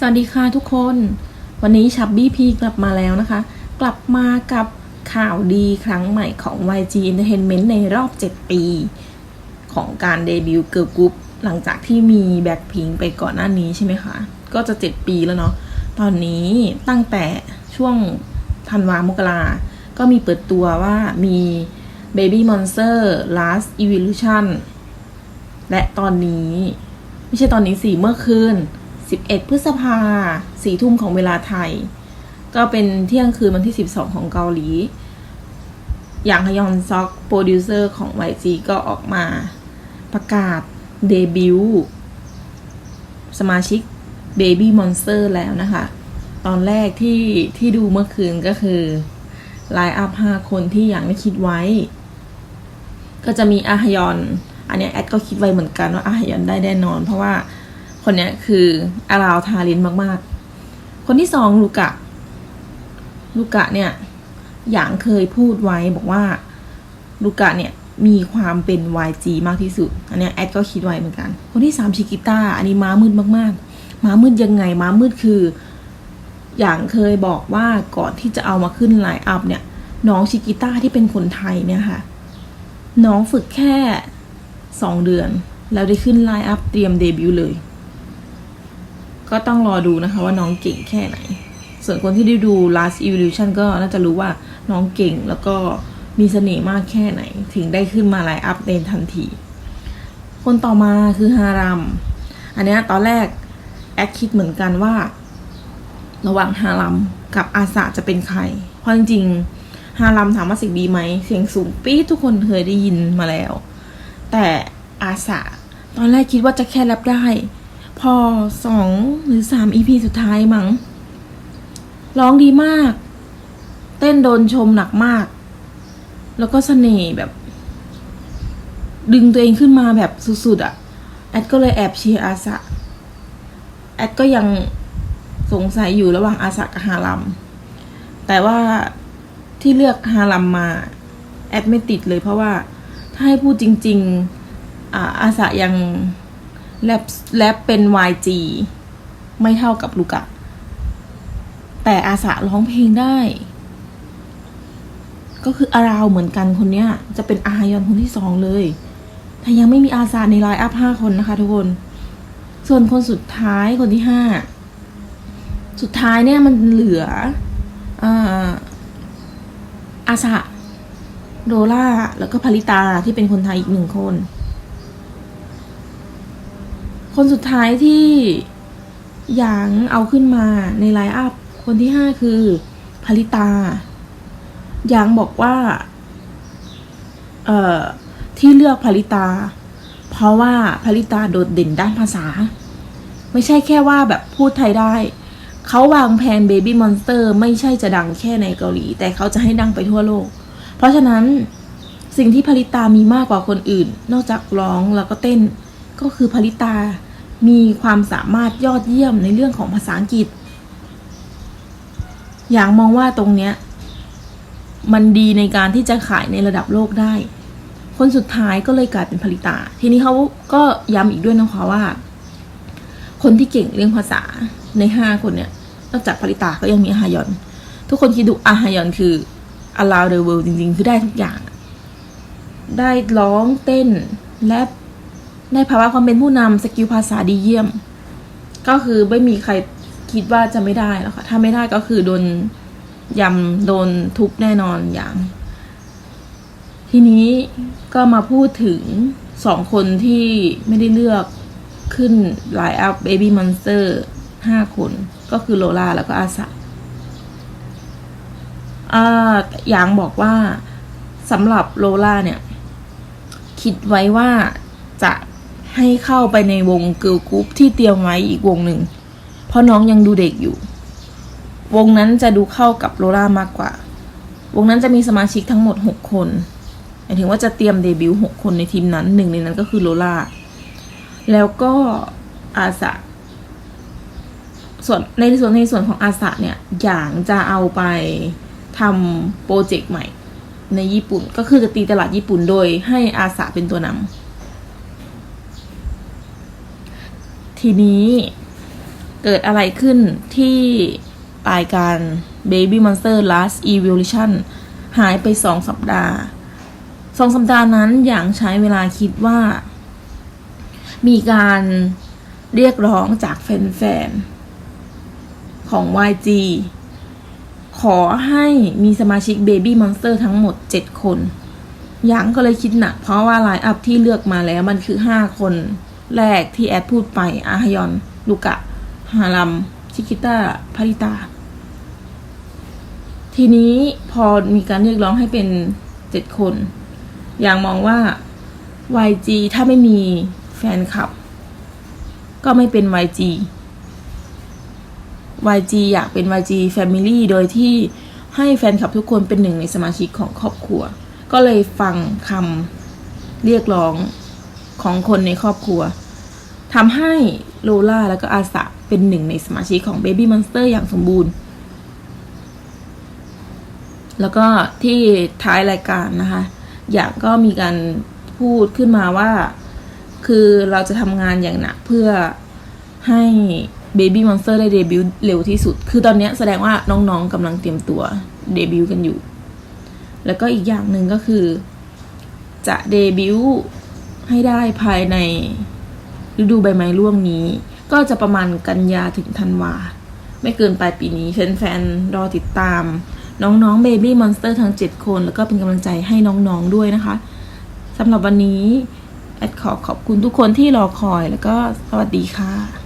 สวัสดีค่ะทุกคน วันนี้ชับบี้พีกลับมาแล้วนะคะ กลับมากับข่าวดีครั้งใหม่ของ YG Entertainment ในรอบ 7 ปี ของการเดบิวต์เกิร์ลกรุ๊ปหลังจากที่มีแบ็คพิงไปก่อนหน้านี้ใช่ไหมคะ ก็จะ 7 ปีแล้วเนาะตอนนี้ตั้งแต่ช่วงธันวามกราก็มีเปิดตัวว่ามี Baby Monster Last Evolution และตอนนี้ ไม่ใช่ตอนนี้สี่เมื่อคืน 11 พฤษภาสี่ทุ่มของเวลาไทย ก็เป็นเที่ยงคืนวันที่ 12 ของเกาหลี อย่างฮยอนซอกโปรดิวเซอร์ของ YG ก็ออกมาประกาศเดบิวต์สมาชิก Baby Monster แล้วนะคะ ตอนแรกที่ที่ดูเมื่อคืนก็คือไลน์อัพ5คนที่ยังไม่คิดไว้ ก็จะมีอาฮยอน อันนี้แอดก็คิดไว้เหมือนกันว่าอาฮยอนได้แน่นอน เพราะว่า คนนี้คืออาราวทาลินมากๆ คนที่สองลูกะ ลูกะเนี่ยอย่างเคยพูดไว้บอกว่าลูกะเนี่ยมีความเป็น YG มากที่สุด อันนี้แอดก็คิดไว้เหมือนกัน คนที่สามชิกิต้า อันนี้ม้ามืดมากๆ ม้ามืดยังไง ม้ามืดคือ อย่างเคยบอกว่าก่อนที่จะเอามาขึ้นไลน์อัพเนี่ย น้องชิกิต้าที่เป็นคนไทยเนี่ยค่ะ น้องฝึกแค่สองเดือน แล้วได้ขึ้นไลน์อัพเตรียมเดบิวต์เลย ก็ต้องรอดูนะคะว่าน้องเก่งแค่ไหน ส่วนคนที่ได้ดู last evolution ก็น่าจะรู้ว่าน้องเก่งแล้วก็มีเสน่ห์มากแค่ไหน ถึงได้ขึ้นมาไลน์อัพในทันที คนต่อมาคือฮารัม อันนี้ตอนแรก แอดคิดเหมือนกันว่า ระหว่างฮารัมกับอาสาจะเป็นใคร เพราะจริงๆฮารัมถามว่าเสียงดีไหม เสียงสูงปี๊ดทุกคนเคยได้ยินมาแล้ว แต่อาสาตอนแรกคิดว่าจะแค่แรปได้ พอสองหรือสามอีพีสุดท้ายมั้งร้องดีมาก เต้นโดนชมหนักมาก แล้วก็เสน่ห์แบบ ดึงตัวเองขึ้นมาแบบสุดๆอะ่ะ แอดก็เลยแอบเชียร์อาสาแอดก็ยังสงสัยอยู่ระหว่างอาสากับฮารัม แต่ว่าที่เลือกฮารัมมา แอดไม่ติดเลยเพราะว่าถ้าให้พูดจริง ๆอ่าอาสายัง แรปแรปเป็น YG ไม่เท่ากับลูกะ แต่อาสาร้องเพลงได้ ก็คืออาราวเหมือนกันคนเนี้ย จะเป็นอายอนคนที่สองเลย แต่ยังไม่มีอาสาในไลน์อัพห้าคนนะคะทุกคน ส่วนคนสุดท้ายคนที่ห้า สุดท้ายเนี่ยมันเหลืออาอาสาโดล่า แล้วก็พาริตาที่เป็นคนไทยอีกหนึ่งคน คนสุดท้ายที่หยางเอาขึ้นมาในไลน์อัพ คนที่ห้าคือพาริตาหยางบอกว่า เอ่อ ที่เลือกพาริตา เพราะว่าพาริตาโดดเด่นด้านภาษา ไม่ใช่แค่ว่าแบบพูดไทยได้ เขาวางแผน Baby Monster ไม่ใช่จะดังแค่ในเกาหลี แต่เขาจะให้ดังไปทั่วโลก เพราะฉะนั้นสิ่งที่พาริตามีมากกว่าคนอื่น นอกจากร้องแล้วก็เต้น ก็คือพาริตา มีความสามารถยอดเยี่ยมในเรื่องของภาษาอังกฤษ อย่างมองว่าตรงเนี้ย มันดีในการที่จะขายในระดับโลกได้ คนสุดท้ายก็เลยกลายเป็นผลิตา ทีนี้เขาก็ย้ำอีกด้วยนะคะว่า คนที่เก่งเรื่องภาษาในห้าคนเนี่ยนอกจากผลิตาก็ยังมีอาฮยอน ทุกคนคิดดูอาฮยอนคือ around the world จริงๆ คือได้ทุกอย่าง ได้ร้องเต้น แรป ได้ภาวะความเป็นผู้นำสกิลภาษาดีเยี่ยม ก็คือไม่มีใครคิดว่าจะไม่ได้แล้วค่ะ ถ้าไม่ได้ก็คือโดนยำโดนทุบแน่นอนอย่าง ทีนี้ก็มาพูดถึงสองคนที่ไม่ได้เลือกขึ้นไลน์อัพ Baby Monster ห้าคน ก็คือโลลาแล้วก็อาสาอ่าอย่างบอกว่าสำหรับโลลาเนี่ย คิดไว้ว่าจะ ให้เข้าไปในวงเกิร์ลกรุ๊ปที่เตรียมไว้อีกวงหนึ่ง เพราะน้องยังดูเด็กอยู่ วงนั้นจะดูเข้ากับโลล่ามากกว่า วงนั้นจะมีสมาชิกทั้งหมดหกคนหมายถึงว่าจะเตรียมเดบิวต์หกคนในทีมนั้นหนึ่งในนั้นก็คือโลล่า แล้วก็อาสะส่วนในส่วนในส่วนของอาสะเนี่ยอย่างจะเอาไปทำโปรเจกต์ใหม่ในญี่ปุ่น ก็คือจะตีตลาดญี่ปุ่นโดยให้อาสะเป็นตัวนำ ทีนี้เกิดอะไรขึ้นที่รายการ Baby Monster Last Evolution หายไปสองสัปดาห์สองสัปดาห์นั้นอย่างใช้เวลาคิดว่า มีการเรียกร้องจากแฟนๆ ของ YG ขอให้มีสมาชิก Baby Monster ทั้งหมด 7 คนหยางก็เลยคิดหนักเพราะว่าไลน์อัพที่เลือกมาแล้วมันคือ 5 คน แรกที่แอดพูดไป อาฮยอน ลูกะ ฮารัม ชิคิต้าพาริตา ทีนี้พอมีการเรียกร้องให้เป็น7คน อย่างมองว่า YG ถ้าไม่มีแฟนคลับ ก็ไม่เป็น YG YG อยากเป็น YG Family โดยที่ให้แฟนคลับทุกคนเป็นหนึ่งในสมาชิกของครอบครัว ก็เลยฟังคำเรียกร้อง ของคนในครอบครัวทำให้โลล่าแล้วก็อาสะเป็นหนึ่งในสมาชิกของ Baby Monster อย่างสมบูรณ์ แล้วก็ที่ท้ายรายการนะคะ อยากก็มีการพูดขึ้นมาว่า คือเราจะทำงานอย่างหนักเพื่อให้ Baby Monster ได้เดบิวต์เร็วที่สุด คือตอนนี้แสดงว่าน้องๆกำลังเตรียมตัวเดบิวต์กันอยู่ แล้วก็อีกอย่างหนึ่งก็คือ จะเดบิวต์ ให้ได้ภายในฤดูใบไม้ร่วงนี้ ก็จะประมาณกันยาถึงธันวา ไม่เกินปลายปีนี้แฟนๆรอติดตาม น้องๆ Baby Monster ทั้ง 7 คน แล้วก็เป็นกำลังใจให้น้องๆด้วยนะคะสำหรับวันนี้แอดขอขอบคุณทุกคนที่รอคอยแล้วก็สวัสดีค่ะ